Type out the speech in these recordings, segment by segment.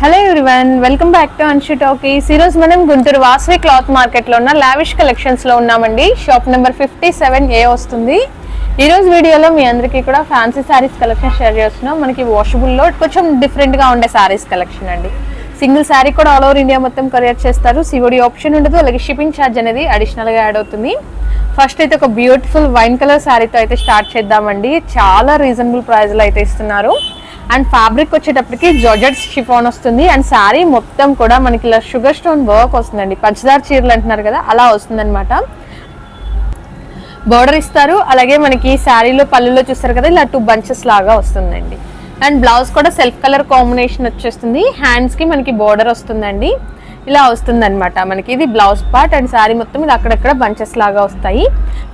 Hello everyone welcome back to Anshu Talkies ఈరోజు మనం Guntur Vasavi cloth మార్కెట్లో ఉన్న లావిష్ కలెక్షన్స్లో ఉన్నామండి. Shop number fifty seven A వస్తుంది ఈరోజు వీడియోలో మీ అందరికీ కూడా ఫ్యాన్సీ శారీస్ కలెక్షన్ షేర్ చేస్తున్నాం. మనకి వాషబుల్లో కొంచెం డిఫరెంట్గా ఉండే శారీస్ కలెక్షన్ అండి. సింగిల్ శారీ కూడా ఆల్ ఓవర్ ఇండియా మొత్తం కొరియర్ చేస్తారు. సివడి ఆప్షన్ ఉండదు అలాగే షిప్పింగ్ ఛార్జ్ అనేది అడిషనల్గా యాడ్ అవుతుంది. ఫస్ట్ అయితే ఒక బ్యూటిఫుల్ వైన్ కలర్ శారీతో అయితే స్టార్ట్ చేద్దామండి. చాలా రీజనబుల్ ప్రైస్లో అయితే ఇస్తున్నారు. అండ్ ఫ్యాబ్రిక్ వచ్చేటప్పటికి జొజెట్ షిఫాన్ వస్తుంది. అండ్ శారీ మొత్తం కూడా మనకి ఇలా షుగర్ స్టోన్ వర్క్ వస్తుందండి. పంచదార చీరలు అంటున్నారు కదా అలా వస్తుందన్నమాట. బోర్డర్ ఇస్తారు. అలాగే మనకి శారీలో పళ్ళులో చూస్తారు కదా ఇలా టూ బంచెస్ లాగా వస్తుందండి. అండ్ బ్లౌజ్ కూడా సెల్ఫ్ కలర్ కాంబినేషన్ వచ్చేస్తుంది. హ్యాండ్స్కి మనకి బోర్డర్ వస్తుందండి. ఇలా వస్తుంది అనమాట మనకి ఇది బ్లౌజ్ పార్ట్ అండ్ శారీ మొత్తం ఇది అక్కడక్కడ బంచెస్ లాగా వస్తాయి.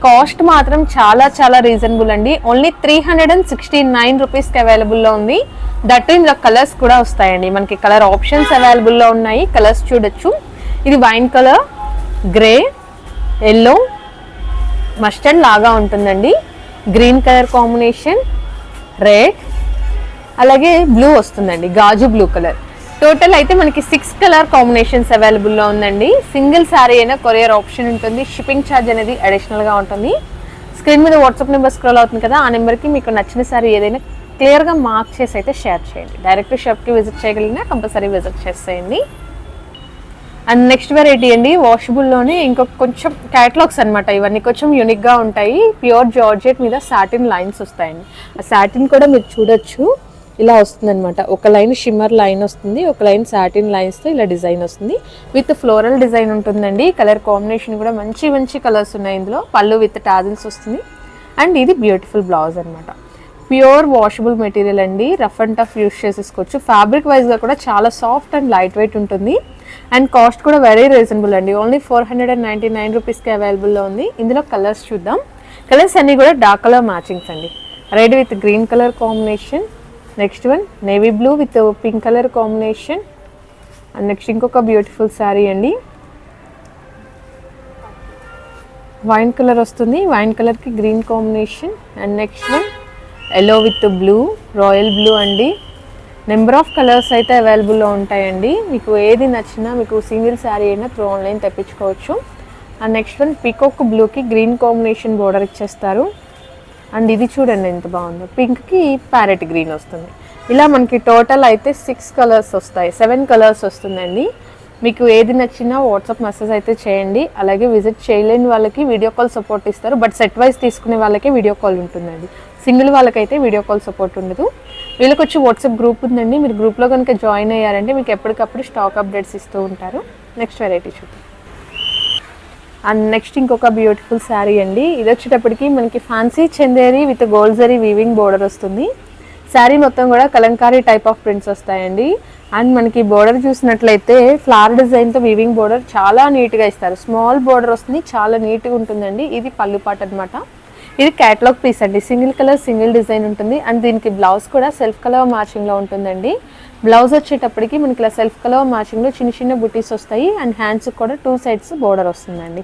కాస్ట్ మాత్రం చాలా చాలా రీజనబుల్ అండి. Only three hundred and sixty nine రూపీస్కి అవైలబుల్లో ఉంది. దట్ ఇందులో కలర్స్ కూడా వస్తాయండి. మనకి కలర్ ఆప్షన్స్ అవైలబుల్లో ఉన్నాయి. కలర్స్ చూడొచ్చు. ఇది wine colour grey yellow mustard లాగా ఉంటుందండి. గ్రీన్ కలర్ కాంబినేషన్ రెడ్ అలాగే బ్లూ వస్తుందండి. గాజు బ్లూ కలర్. టోటల్ అయితే మనకి సిక్స్ కలర్ కాంబినేషన్స్ అవైలబుల్లో ఉందండి. సింగిల్ శారీ అయినా కొరియర్ ఆప్షన్ ఉంటుంది. షిప్పింగ్ ఛార్జ్ అనేది అడిషనల్గా ఉంటుంది. స్క్రీన్ మీద వాట్సాప్ నెంబర్ స్క్రోల్ అవుతుంది కదా ఆ నెంబర్కి మీకు నచ్చిన శారీ ఏదైనా క్లియర్గా మార్క్ చేసి అయితే షేర్ చేయండి. డైరెక్ట్ షాప్కి విజిట్ చేయగలిగినా కంపల్సరీ విజిట్ చేసేయండి. అండ్ నెక్స్ట్ వెరైటీ అండి వాషబుల్లోనే ఇంకొక కొంచెం క్యాటలాగ్స్ అనమాట ఇవన్నీ కొంచెం యూనిక్గా ఉంటాయి. ప్యూర్ జార్జెట్ మీద సాటిన్ లైన్స్ వస్తాయండి. ఆ సాటిన్ కూడా మీరు చూడొచ్చు. ఇలా వస్తుందన్నమాట. ఒక లైన్ షిమ్మర్ లైన్ వస్తుంది ఒక లైన్ సాటిన్ లైన్స్తో ఇలా డిజైన్ వస్తుంది. విత్ ఫ్లోరల్ డిజైన్ ఉంటుందండి. కలర్ కాంబినేషన్ కూడా మంచి మంచి కలర్స్ ఉన్నాయి ఇందులో. పళ్ళు విత్ టాజిల్స్ వస్తుంది. అండ్ ఇది బ్యూటిఫుల్ బ్లౌజ్ అనమాట ప్యూర్ వాషబుల్ మెటీరియల్ అండి. రఫ్ అండ్ టఫ్ యూస్ చేసేసుకోవచ్చు. ఫ్యాబ్రిక్ వైజ్గా కూడా చాలా సాఫ్ట్ అండ్ లైట్ వెయిట్ ఉంటుంది. అండ్ కాస్ట్ కూడా వెరీ రీజనబుల్ అండి. Only four hundred and ninety nine రూపీస్కి అవైలబుల్లో ఉంది. ఇందులో కలర్స్ చూద్దాం. కలర్స్ అన్నీ కూడా డార్క్ కలర్ మ్యాచింగ్స్ అండి. Red with green colour combination next one navy blue with pink colour combination and next ఇంకొక బ్యూటిఫుల్ శారీ అండి. వైన్ కలర్ వస్తుంది. వైన్ కలర్కి green combination and next one yellow with blue royal blue అండి. Number of colours అయితే అవైలబుల్లో ఉంటాయండి. మీకు ఏది నచ్చినా మీకు సింగిల్ శారీ అయినా త్రూ ఆన్లైన్ తెప్పించుకోవచ్చు. అండ్ నెక్స్ట్ వన్ పీకోక్ బ్లూకి గ్రీన్ కాంబినేషన్ బోర్డర్ ఇచ్చేస్తారు. అండ్ ఇది చూడండి ఎంత బాగుందో. పింక్కి ప్యారెట్ గ్రీన్ వస్తుంది. ఇలా మనకి టోటల్ అయితే సిక్స్ కలర్స్ వస్తాయి. సెవెన్ కలర్స్ వస్తుందండి. మీకు ఏది నచ్చినా వాట్సాప్ మెసేజ్ అయితే చేయండి. అలాగే విజిట్ చేయలేని వాళ్ళకి వీడియో కాల్ సపోర్ట్ ఇస్తారు. బట్ సెట్ వైజ్ తీసుకునే వాళ్ళకి వీడియో కాల్ ఉంటుందండి. సింగిల్ వాళ్ళకైతే వీడియో కాల్ సపోర్ట్ ఉండదు. వీళ్ళకి వచ్చి వాట్సాప్ గ్రూప్ ఉందండి. మీరు గ్రూప్లో కనుక జాయిన్ అయ్యారంటే మీకు ఎప్పటికప్పుడు స్టాక్ అప్డేట్స్ ఇస్తూ ఉంటారు. నెక్స్ట్ వెరైటీ చూద్దాం. అండ్ నెక్స్ట్ ఇంకొక బ్యూటిఫుల్ శారీ అండి. ఇది వచ్చేటప్పటికి మనకి fancy Chanderi with gold zari weaving border వస్తుంది. శారీ మొత్తం కూడా కలంకారీ టైప్ ఆఫ్ ప్రింట్స్ వస్తాయండి. అండ్ మనకి బోర్డర్ చూసినట్లయితే ఫ్లవర్ డిజైన్తో వీవింగ్ బోర్డర్ చాలా నీట్గా ఇస్తారు. స్మాల్ బోర్డర్ వస్తుంది చాలా నీట్గా ఉంటుందండి. ఇది పళ్ళు పాట అనమాట ఇది క్యాటలాగ్ పీస్ అండి. సింగిల్ కలర్ సింగిల్ డిజైన్ ఉంటుంది. అండ్ దీనికి బ్లౌజ్ కూడా సెల్ఫ్ కలర్ మ్యాచింగ్లో ఉంటుందండి. బ్లౌజ్ వచ్చేటప్పటికి మనకి ఇలా సెల్ఫ్ కలర్ మ్యాచింగ్లో చిన్న చిన్న బుటీస్ వస్తాయి అండ్ హ్యాండ్స్ కూడా టూ సైడ్స్ బోర్డర్ వస్తుందండి.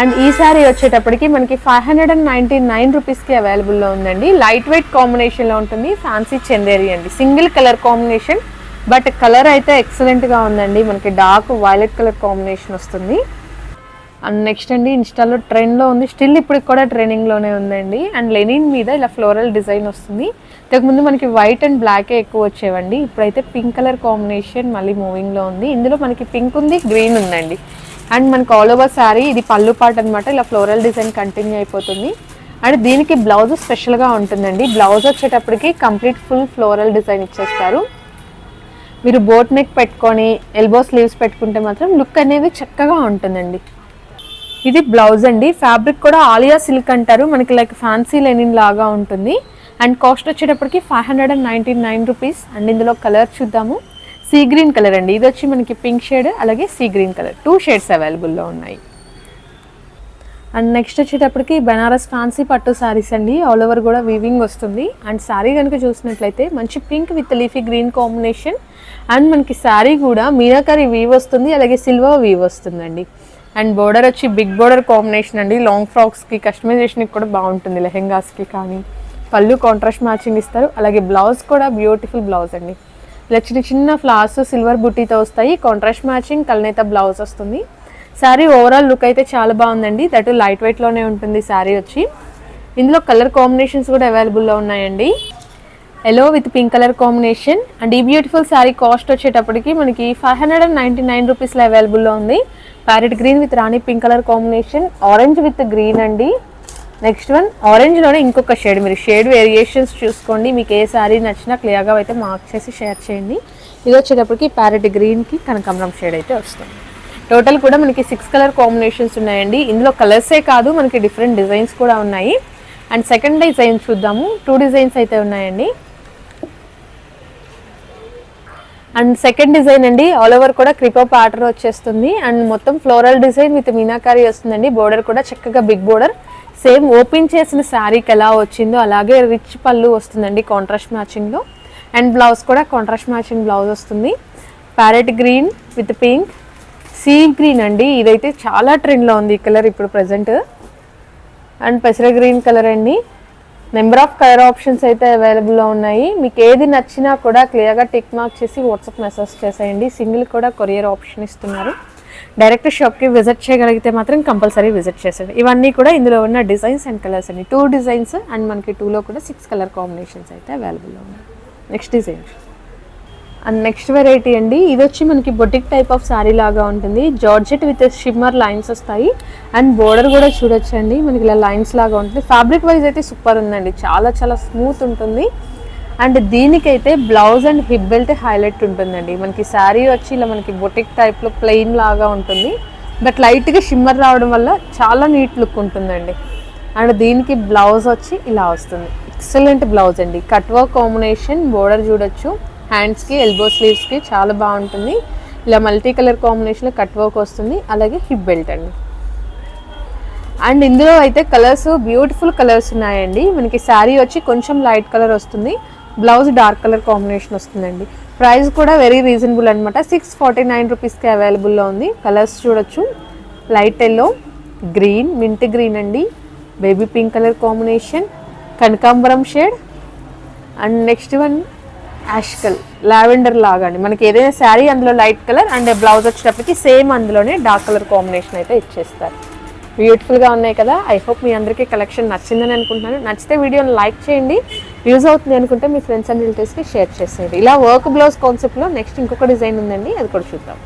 అండ్ ఈ శారీ వచ్చేటప్పటికి మనకి five hundred and ninety nine రూపీస్కి అవైలబుల్లో ఉందండి. లైట్ వెయిట్ కాంబినేషన్లో ఉంటుంది. ఫ్యాన్సీ చందేరి అండి. Single colour combination but colour అయితే ఎక్సలెంట్గా ఉందండి. మనకి డార్క్ వైలెట్ కలర్ కాంబినేషన్ వస్తుంది. అండ్ నెక్స్ట్ అండి ఇన్స్టాలో ట్రెండ్లో ఉంది. స్టిల్ ఇప్పటికి కూడా ట్రెండింగ్లోనే ఉందండి. అండ్ లెనిన్ మీద ఇలా ఫ్లోరల్ డిజైన్ వస్తుంది. ఇంతకుముందు మనకి వైట్ అండ్ బ్లాకే ఎక్కువ వచ్చేవండి. ఇప్పుడైతే పింక్ కలర్ కాంబినేషన్ మళ్ళీ మూవింగ్లో ఉంది. ఇందులో మనకి పింక్ ఉంది గ్రీన్ ఉందండి. అండ్ మనకి ఆల్ ఓవర్ శారీ ఇది పళ్ళు పాట అనమాట ఇలా ఫ్లోరల్ డిజైన్ కంటిన్యూ అయిపోతుంది. అండ్ దీనికి బ్లౌజ్ స్పెషల్గా ఉంటుందండి. బ్లౌజ్ వచ్చేటప్పటికి కంప్లీట్ ఫుల్ ఫ్లోరల్ డిజైన్ ఇచ్చేస్తారు. మీరు బోట్ నెక్ పెట్టుకొని ఎల్బో స్లీవ్స్ పెట్టుకుంటే మాత్రం లుక్ అనేది చక్కగా ఉంటుందండి. ఇది బ్లౌజ్ అండి. ఫ్యాబ్రిక్ కూడా ఆలియా సిల్క్ అంటారు. మనకి లైక్ ఫ్యాన్సీ లెనిన్ లాగా ఉంటుంది. అండ్ కాస్ట్ వచ్చేటప్పటికి five hundred and ninety nine rupees and ఇందులో కలర్ చూద్దాము. సీ గ్రీన్ కలర్ అండి. ఇది వచ్చి మనకి పింక్ షేడ్ అలాగే sea green colour. Two shades అవైలబుల్లో ఉన్నాయి. అండ్ నెక్స్ట్ వచ్చేటప్పటికి బెనారస్ ఫ్యాన్సీ పట్టు శారీస్ అండి. ఆల్ ఓవర్ కూడా వీవింగ్ వస్తుంది. అండ్ శారీ కనుక చూసినట్లయితే మంచి pink with leafy green combination and మనకి శారీ కూడా మీనాకరీ వీవ్ వస్తుంది. అలాగే సిల్వర్ వీవ్ వస్తుందండి. అండ్ బోర్డర్ వచ్చి బిగ్ బోర్డర్ కాంబినేషన్ అండి. లాంగ్ ఫ్రాక్స్కి కస్టమైజేషన్కి కూడా బాగుంటుంది. లెహెంగాస్కి కానీ పళ్ళు కాంట్రాస్ట్ మ్యాచింగ్ ఇస్తారు. అలాగే బ్లౌజ్ కూడా బ్యూటిఫుల్ బ్లౌజ్ అండి. ఇలా చిన్న చిన్న ఫ్లవర్స్ సిల్వర్ బుట్టీతో వస్తాయి. కాంట్రాస్ట్ మ్యాచింగ్ కల్నేత బ్లౌజ్ వస్తుంది. శారీ ఓవరాల్ లుక్ అయితే చాలా బాగుందండి. దట్ లైట్ వెయిట్లోనే ఉంటుంది శారీ వచ్చి. ఇందులో కలర్ కాంబినేషన్స్ కూడా అవైలబుల్లో ఉన్నాయండి. Yellow with pink colour combination and ఈ బ్యూటిఫుల్ శారీ కాస్ట్ వచ్చేటప్పటికి మనకి five hundred and ninety nine రూపీస్లో అవైలబుల్లో ఉంది. Parrot green with rani pink colour combination orange with green అండి. నెక్స్ట్ వన్ ఆరెంజ్లోనే ఇంకొక షేడ్ మీరు షేడ్ వేరియేషన్స్ చూసుకోండి. మీకు ఏ శారీ నచ్చినా క్లియర్గా అయితే మార్క్ చేసి షేర్ చేయండి. ఇది వచ్చేటప్పటికి ప్యారెట్ గ్రీన్కి కనకాంబరం షేడ్ అయితే వస్తుంది. టోటల్ కూడా మనకి సిక్స్ కలర్ కాంబినేషన్స్ ఉన్నాయండి. ఇందులో కలర్సే కాదు మనకి డిఫరెంట్ డిజైన్స్ కూడా ఉన్నాయి. అండ్ సెకండ్ డిజైన్ చూద్దాము. టూ డిజైన్స్ అయితే ఉన్నాయండి. అండ్ సెకండ్ డిజైన్ అండి ఆల్ ఓవర్ కూడా క్రిపో ప్యాటర్న్ వచ్చేస్తుంది. అండ్ మొత్తం ఫ్లోరల్ డిజైన్ విత్ మీనాకారి వస్తుందండి. బోర్డర్ కూడా చక్కగా బిగ్ బోర్డర్ సేమ్ ఓపెన్ చేసిన శారీకి ఎలా వచ్చిందో అలాగే రిచ్ పళ్ళు వస్తుందండి కాంట్రాస్ట్ మ్యాచింగ్లో అండ్ బ్లౌజ్ కూడా కాంట్రాస్ట్ మ్యాచింగ్ బ్లౌజ్ వస్తుంది. Parrot green with pink sea green అండి. ఇదైతే చాలా ట్రెండ్లో ఉంది ఈ కలర్ ఇప్పుడు ప్రజెంట్ అండ్ పెసర గ్రీన్ కలర్ అండి. నెంబర్ ఆఫ్ కలర్ ఆప్షన్స్ అయితే అవైలబుల్లో ఉన్నాయి. మీకు ఏది నచ్చినా కూడా క్లియర్గా టిక్ మార్క్ చేసి వాట్సాప్ మెసేజ్ చేసేయండి. సింగిల్ కూడా కొరియర్ ఆప్షన్ ఇస్తున్నారు. డైరెక్ట్ షాప్కి విజిట్ చేయగలిగితే మాత్రం కంపల్సరీ విజిట్ చేసేయండి. ఇవన్నీ కూడా ఇందులో ఉన్న డిజైన్స్ అండ్ కలర్స్ అండి. టూ డిజైన్స్ అండ్ మనకి టూలో కూడా సిక్స్ కలర్ కాంబినేషన్స్ అయితే అవైలబుల్లో ఉన్నాయి. Next design. And next variety అండి ఇది వచ్చి మనకి బొటిక్ టైప్ ఆఫ్ శారీ లాగా ఉంటుంది. జార్జెట్ విత్ షిమ్మర్ లైన్స్ వస్తాయి. అండ్ బోర్డర్ కూడా చూడొచ్చు అండి మనకి ఇలా లైన్స్ లాగా ఉంటుంది. ఫ్యాబ్రిక్ వైజ్ అయితే సూపర్ ఉందండి చాలా చాలా స్మూత్ ఉంటుంది. అండ్ దీనికైతే blouse and hip belt highlight ఉంటుందండి. మనకి శారీ వచ్చి ఇలా మనకి బొటిక్ టైప్లో ప్లెయిన్ లాగా ఉంటుంది. బట్ లైట్గా షిమ్మర్ రావడం వల్ల చాలా నీట్ లుక్ ఉంటుందండి. అండ్ దీనికి బ్లౌజ్ వచ్చి ఇలా వస్తుంది. ఎక్సలెంట్ బ్లౌజ్ అండి. కట్ వర్క్ కాంబినేషన్ బోర్డర్ చూడొచ్చు. హ్యాండ్స్కి ఎల్బో స్లీవ్స్కి చాలా బాగుంటుంది. ఇలా మల్టీ కలర్ కాంబినేషన్లో కట్ వర్క్ వస్తుంది. అలాగే హిప్ బెల్ట్ అండి. అండ్ ఇందులో అయితే కలర్స్ బ్యూటిఫుల్ కలర్స్ ఉన్నాయండి. మనకి శారీ వచ్చి కొంచెం లైట్ కలర్ వస్తుంది. బ్లౌజ్ డార్క్ కలర్ కాంబినేషన్ వస్తుందండి. ప్రైస్ కూడా వెరీ రీజనబుల్ అనమాట సిక్స్ ఫార్టీ నైన్ రూపీస్కి అవైలబుల్లో ఉంది. కలర్స్ చూడొచ్చు. Light yellow green mint green అండి. బేబీ పింక్ కలర్ కాంబినేషన్ కనకాంబరం shade and next one ash colour lavender లాగా అండి మనకి ఏదైనా శారీ అందులో లైట్ కలర్ అండ్ బ్లౌజ్ వచ్చేటప్పటికి సేమ్ అందులోనే డార్క్ కలర్ కాంబినేషన్ అయితే ఇచ్చేస్తారు. బ్యూటిఫుల్గా ఉన్నాయి కదా? ఐ హోప్ మీ అందరికీ కలెక్షన్ నచ్చిందని అనుకుంటున్నాను. నచ్చితే వీడియోని లైక్ చేయండి. యూజ్ అవుతుంది అనుకుంటే మీ ఫ్రెండ్స్ అండ్ రిలేటివ్స్కి షేర్ చేసేయండి. ఇలా వర్క్ బ్లౌజ్ కాన్సెప్ట్లో నెక్స్ట్ ఇంకొక డిజైన్ ఉందండి. అది కూడా చూద్దాం.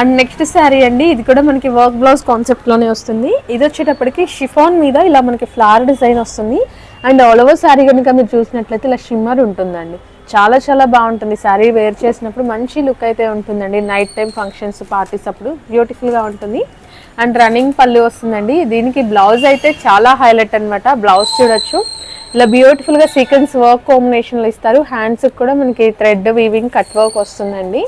అండ్ నెక్స్ట్ శారీ అండి. ఇది కూడా మనకి వర్క్ బ్లౌజ్ కాన్సెప్ట్లోనే వస్తుంది. ఇది వచ్చేటప్పటికి షిఫాన్ మీద ఇలా మనకి ఫ్లవర్ డిజైన్ వస్తుంది. అండ్ ఆల్ ఓవర్ శారీ కనుక మీరు చూసినట్లయితే ఇలా షిమ్మర్ ఉంటుందండి. చాలా చాలా బాగుంటుంది. శారీ వేర్ చేసినప్పుడు మంచి లుక్ అయితే ఉంటుందండి. నైట్ టైం ఫంక్షన్స్ పార్టీస్ అప్పుడు బ్యూటిఫుల్గా ఉంటుంది. అండ్ రన్నింగ్ పళ్ళు వస్తుందండి. దీనికి బ్లౌజ్ అయితే చాలా హైలైట్ అనమాట బ్లౌజ్ చూడొచ్చు. ఇలా బ్యూటిఫుల్గా సీక్వెన్స్ వర్క్ కాంబినేషన్లో ఇస్తారు. హ్యాండ్స్కి కూడా మనకి థ్రెడ్ వీవింగ్ కట్ వర్క్ వస్తుందండి.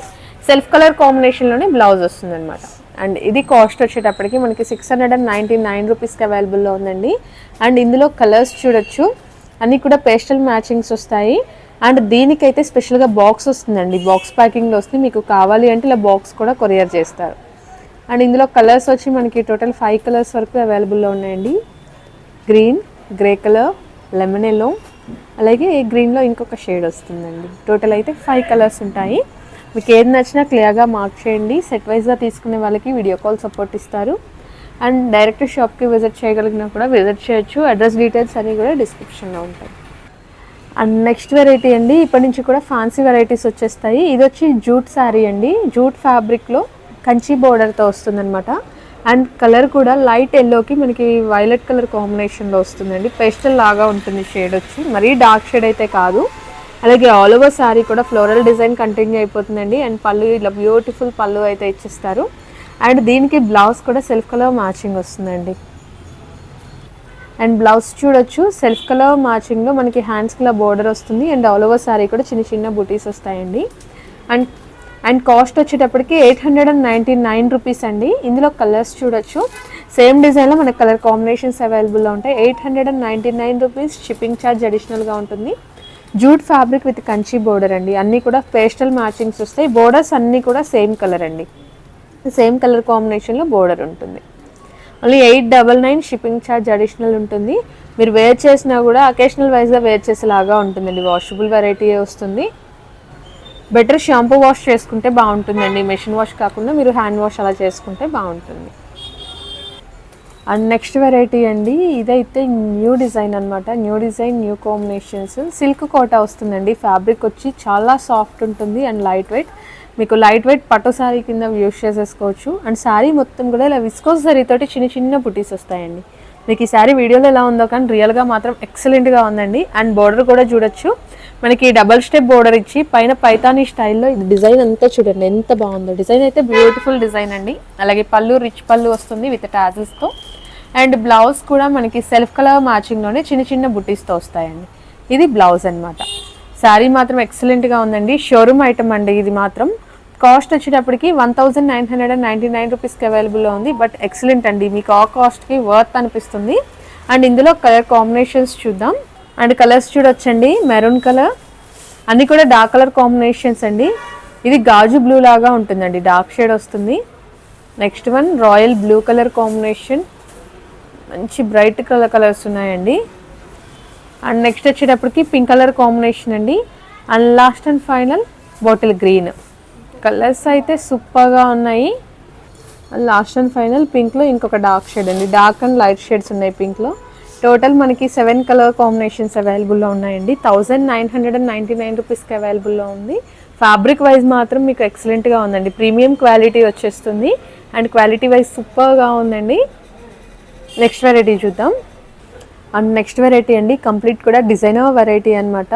సెల్ఫ్ కలర్ కాంబినేషన్లోనే బ్లౌజ్ వస్తుంది అనమాట అండ్ ఇది కాస్ట్ వచ్చేటప్పటికి మనకి six hundred and ninety nine రూపీస్కి అవైలబుల్లో ఉందండి. అండ్ ఇందులో కలర్స్ చూడొచ్చు. అన్నీ కూడా పేస్టల్ మ్యాచింగ్స్ వస్తాయి. అండ్ దీనికైతే స్పెషల్గా బాక్స్ వస్తుందండి. బాక్స్ ప్యాకింగ్లో వస్తుంది. మీకు కావాలి అంటే ఇలా బాక్స్ కూడా కొరియర్ చేస్తారు. అండ్ ఇందులో కలర్స్ వచ్చి మనకి టోటల్ ఫైవ్ కలర్స్ వరకు అవైలబుల్లో ఉన్నాయండి. Green grey colour lemon yellow అలాగే గ్రీన్లో ఇంకొక షేడ్ వస్తుందండి. టోటల్ అయితే ఫైవ్ కలర్స్ ఉంటాయి. మీకు ఏది నచ్చినా క్లియర్గా మార్క్ చేయండి. సెట్ వైజ్గా తీసుకునే వాళ్ళకి వీడియో కాల్ సపోర్ట్ ఇస్తారు. అండ్ డైరెక్ట్ షాప్కి విజిట్ చేయగలిగినా కూడా విజిట్ చేయొచ్చు. అడ్రస్ డీటెయిల్స్ అన్నీ కూడా డిస్క్రిప్షన్లో ఉంటాయి. అండ్ నెక్స్ట్ వెరైటీ అండి ఇప్పటి నుంచి కూడా ఫ్యాన్సీ వెరైటీస్ వచ్చేస్తాయి. ఇది వచ్చి జూట్ శారీ అండి. జూట్ ఫ్యాబ్రిక్లో కంచి బోర్డర్తో వస్తుందన్నమాట. అండ్ కలర్ కూడా లైట్ ఎల్లోకి మనకి వైలెట్ కలర్ కాంబినేషన్లో వస్తుందండి. పేస్టల్ లాగా ఉంటుంది షేడ్ వచ్చి. మరీ డార్క్ షేడ్ అయితే కాదు. అలాగే ఆల్ ఓవర్ శారీ కూడా ఫ్లోరల్ డిజైన్ కంటిన్యూ అయిపోతుందండి. అండ్ పళ్ళు ఇలా బ్యూటిఫుల్ పళ్ళు అయితే ఇచ్చేస్తారు. అండ్ దీనికి బ్లౌజ్ కూడా సెల్ఫ్ కలర్ మ్యాచింగ్ వస్తుందండి. అండ్ బ్లౌజ్ చూడొచ్చు సెల్ఫ్ కలర్ మ్యాచింగ్లో మనకి హ్యాండ్స్ కలర్ బోర్డర్ వస్తుంది. అండ్ ఆల్ ఓవర్ శారీ కూడా చిన్న చిన్న బుటీస్ వస్తాయండి. అండ్ అండ్ కాస్ట్ వచ్చేటప్పటికి eight hundred and ninety nine rupees అండి. ఇందులో కలర్స్ చూడొచ్చు. సేమ్ డిజైన్లో మనకి కలర్ కాంబినేషన్స్ అవైలబుల్లో ఉంటాయి. Eight hundred and ninety nine rupees shipping charge అడిషనల్గా ఉంటుంది. Jute fabric with Kanchi border అండి. అన్నీ కూడా పేస్టల్ మ్యాచింగ్స్ వస్తాయి. బోర్డర్స్ అన్నీ కూడా సేమ్ కలర్ అండి. సేమ్ కలర్ కాంబినేషన్లో బోర్డర్ ఉంటుంది. Only eight double nine shipping charge additional ఉంటుంది. మీరు వేర్ చేసినా కూడా అకేషనల్ వైజ్గా వేర్ చేసేలాగా ఉంటుందండి వాషబుల్ వెరైటీ వస్తుంది. బెటర్ షాంపూ వాష్ చేసుకుంటే బాగుంటుందండి. మెషిన్ వాష్ కాకుండా మీరు హ్యాండ్ వాష్ అలా చేసుకుంటే బాగుంటుంది. అండ్ నెక్స్ట్ వెరైటీ అండి ఇదైతే న్యూ డిజైన్ అనమాట new design new combinations. Silk Kota వస్తుందండి. ఫ్యాబ్రిక్ వచ్చి చాలా సాఫ్ట్ ఉంటుంది అండ్ లైట్ వెయిట్. మీకు లైట్ వెయిట్ పట్టు శారీ కింద యూస్ చేసేసుకోవచ్చు. అండ్ శారీ మొత్తం కూడా ఇలా విస్కోస్ తోటి చిన్న చిన్న బుటీస్ వస్తాయండి. మీకు ఈ శారీ వీడియోలో ఎలా ఉందో కానీ రియల్గా మాత్రం ఎక్సలెంట్గా ఉందండి. అండ్ బోర్డర్ కూడా చూడొచ్చు. మనకి డబల్ స్టెప్ బోర్డర్ ఇచ్చి పైన పైతానీ స్టైల్లో ఇది డిజైన్ అంతా చూడండి ఎంత బాగుందో. డిజైన్ అయితే బ్యూటిఫుల్ డిజైన్ అండి. అలాగే పళ్ళు రిచ్ పళ్ళు వస్తుంది విత్ ట్యాజెస్తో అండ్ బ్లౌజ్ కూడా మనకి సెల్ఫ్ కలర్ మ్యాచింగ్లోనే చిన్న చిన్న బుటీస్తో వస్తాయండి. ఇది బ్లౌజ్ అనమాట శారీ మాత్రం ఎక్సలెంట్గా ఉందండి. షోరూమ్ ఐటమ్ అండి ఇది మాత్రం. కాస్ట్ వచ్చేటప్పటికి one thousand nine hundred and ninety nine రూపీస్కి అవైలబుల్లో ఉంది. బట్ ఎక్సలెంట్ అండి. మీకు ఆ కాస్ట్కి వర్త్ అనిపిస్తుంది. అండ్ ఇందులో కలర్ కాంబినేషన్స్ చూద్దాం. అండ్ కలర్స్ చూడొచ్చండి. Maroon colour. అన్నీ కూడా డార్క్ కలర్ కాంబినేషన్స్ అండి. ఇది గాజు బ్లూ లాగా ఉంటుందండి. డార్క్ షేడ్ వస్తుంది. Next one royal blue colour combination. మంచి బ్రైట్ కలర్ కలర్స్ ఉన్నాయండి. అండ్ నెక్స్ట్ వచ్చేటప్పటికి పింక్ కలర్ కాంబినేషన్ అండి. And last and final bottle green. Colours అయితే సూపర్గా ఉన్నాయి. లాస్ట్ అండ్ ఫైనల్ పింక్లో ఇంకొక డార్క్ షేడ్ అండి. డార్క్ అండ్ లైట్ షేడ్స్ ఉన్నాయి పింక్లో. టోటల్ మనకి సెవెన్ కలర్ కాంబినేషన్స్ అవైలబుల్లో ఉన్నాయండి. Thousand nine hundred and ninety nine రూపీస్కి అవైలబుల్లో ఉంది. ఫ్యాబ్రిక్ వైజ్ మాత్రం మీకు ఎక్సలెంట్గా ఉందండి. ప్రీమియం క్వాలిటీ వచ్చేస్తుంది. అండ్ క్వాలిటీ వైజ్ సూపర్గా ఉందండి. నెక్స్ట్ వెరైటీ చూద్దాం. అండ్ నెక్స్ట్ వెరైటీ అండి కంప్లీట్ కూడా డిజైనర్ వెరైటీ అనమాట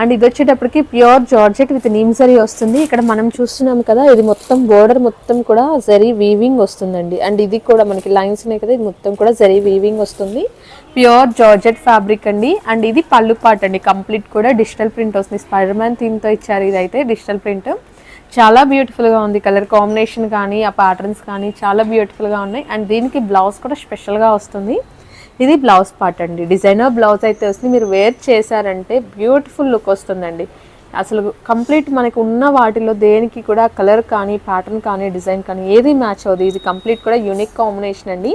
అండ్ ఇది వచ్చేటప్పటికి ప్యూర్ జార్జెట్ విత్ నీమ్ జరీ వస్తుంది. ఇక్కడ మనం చూస్తున్నాం కదా ఇది మొత్తం బోర్డర్ మొత్తం కూడా జరీ వీవింగ్ వస్తుందండి. అండ్ ఇది కూడా మనకి లైన్స్ ఉన్నాయి కదా ఇది మొత్తం కూడా జరీ వీవింగ్ వస్తుంది. ప్యూర్ జార్జెట్ ఫ్యాబ్రిక్ అండి. అండ్ ఇది పళ్ళు పాట్ అండి. కంప్లీట్ కూడా డిజిటల్ ప్రింట్ వస్తుంది. స్పైడర్ మ్యాన్ థీమ్తో ఇచ్చారు ఇదైతే డిజిటల్ ప్రింట్. చాలా బ్యూటిఫుల్గా ఉంది. కలర్ కాంబినేషన్ కానీ ఆ ప్యాటర్న్స్ కానీ చాలా బ్యూటిఫుల్గా ఉన్నాయి. అండ్ దీనికి బ్లౌజ్ కూడా స్పెషల్గా వస్తుంది. ఇది బ్లౌజ్ పార్ట్ అండి. డిజైనర్ బ్లౌజ్ అయితే వస్తుంది. మీరు వేర్ చేశారంటే బ్యూటిఫుల్ లుక్ వస్తుందండి. అసలు కంప్లీట్ మనకు ఉన్న వాటిలో దేనికి కూడా కలర్ కానీ ప్యాటర్న్ కానీ డిజైన్ కానీ ఏది మ్యాచ్ అవుతుంది ఇది కంప్లీట్ కూడా యూనిక్ కాంబినేషన్ అండి.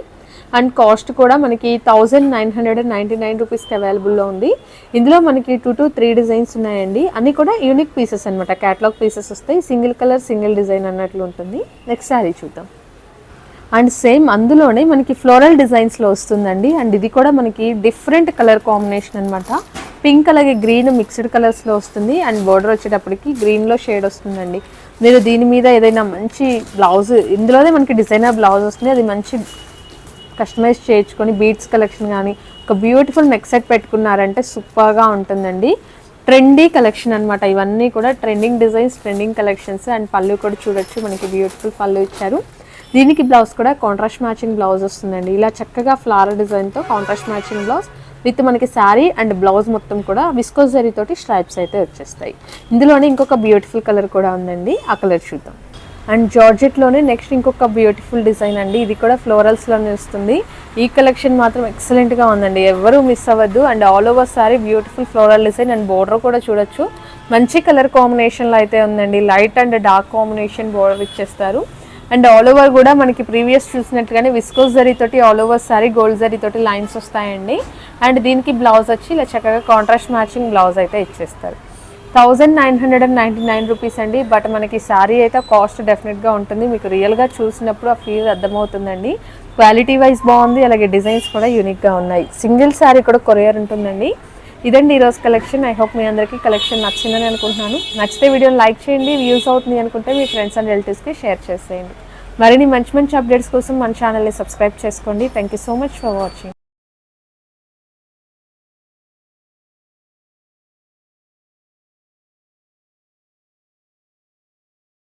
అండ్ కాస్ట్ కూడా మనకి thousand nine hundred and ninety nine రూపీస్కి అవైలబుల్లో ఉంది. ఇందులో మనకి టూ టు త్రీ డిజైన్స్ ఉన్నాయండి. అన్నీ కూడా యూనిక్ పీసెస్ అనమాట క్యాటలాగ్ పీసెస్ వస్తాయి. సింగిల్ కలర్ సింగిల్ డిజైన్ అన్నట్లు ఉంటుంది. నెక్స్ట్ శారీ చూద్దాం. అండ్ సేమ్ అందులోనే మనకి ఫ్లోరల్ డిజైన్స్లో వస్తుందండి. అండ్ ఇది కూడా మనకి డిఫరెంట్ కలర్ కాంబినేషన్ అనమాట పింక్ అలాగే గ్రీన్ మిక్స్డ్ కలర్స్లో వస్తుంది. అండ్ బోర్డర్ వచ్చేటప్పటికి గ్రీన్లో షేడ్ వస్తుందండి. మీరు దీని మీద ఏదైనా మంచి బ్లౌజ్ ఇందులోనే మనకి డిజైనర్ బ్లౌజ్ వస్తుంది. అది మంచి కస్టమైజ్ చేయించుకొని బీట్స్ కలెక్షన్ కానీ ఒక బ్యూటిఫుల్ నెక్ సెట్ పెట్టుకున్నారంటే సూపర్గా ఉంటుందండి. ట్రెండీ కలెక్షన్ అనమాట ఇవన్నీ కూడా trending designs trending collections. And పళ్ళు కూడా చూడొచ్చు మనకి బ్యూటిఫుల్ పళ్ళు ఇచ్చారు. దీనికి బ్లౌజ్ కూడా కాంట్రాస్ట్ మ్యాచింగ్ బ్లౌజ్ వస్తుందండి. ఇలా చక్కగా ఫ్లవర్ డిజైన్తో కాంట్రాస్ట్ మ్యాచింగ్ బ్లౌజ్ విత్ మనకి శారీ అండ్ బ్లౌజ్ మొత్తం కూడా విస్కోస్ జరీ తోటి స్ట్రైప్స్ అయితే వచ్చేస్తాయి. ఇందులోనే ఇంకొక బ్యూటిఫుల్ కలర్ కూడా ఉందండి. ఆ కలర్ చూద్దాం. అండ్ జార్జెట్లోనే నెక్స్ట్ ఇంకొక బ్యూటిఫుల్ డిజైన్ అండి. ఇది కూడా ఫ్లోరల్స్లోనే వస్తుంది. ఈ కలెక్షన్ మాత్రం ఎక్సలెంట్గా ఉందండి. ఎవరూ మిస్ అవ్వద్దు. And all over sari beautiful floral design and border కూడా చూడొచ్చు. మంచి కలర్ కాంబినేషన్లో అయితే ఉందండి. Light and dark combination border ఇచ్చేస్తారు. అండ్ ఆల్ ఓవర్ కూడా మనకి ప్రీవియస్ చూసినట్టుగానే విస్కోస్ జరీ తోటి all over sari gold zari తోటి లైన్స్ వస్తాయండి. అండ్ దీనికి బ్లౌజ్ వచ్చి ఇలా చక్కగా కాంట్రాస్ట్ మ్యాచింగ్ బ్లౌజ్ అయితే ఇచ్చేస్తారు. Thousand nine hundred and ninety nine rupees అండి. బట్ మనకి శారీ అయితే కాస్ట్ డెఫినెట్గా ఉంటుంది. మీకు రియల్గా చూసినప్పుడు ఆ ఫీల్ అర్థమవుతుందండి. క్వాలిటీ వైజ్ బాగుంది. అలాగే డిజైన్స్ కూడా యూనిక్గా ఉన్నాయి. సింగిల్ శారీ కూడా కొరియర్ ఉంటుందండి. ఇదండి ఈరోజు కలెక్షన్ ఐ హోప్ మీ అందరికీ కలెక్షన్ నచ్చిందని అనుకుంటున్నాను. నచ్చితే వీడియోని లైక్ చేయండి. వ్యూస్ అవుతుంది అనుకుంటే మీ ఫ్రెండ్స్ అండ్ రిలేటివ్స్కి షేర్ చేసేయండి. మరిన్ని మంచి మంచి అప్డేట్స్ కోసం మన ఛానల్ని సబ్స్క్రైబ్ చేసుకోండి. Thank you so much for watching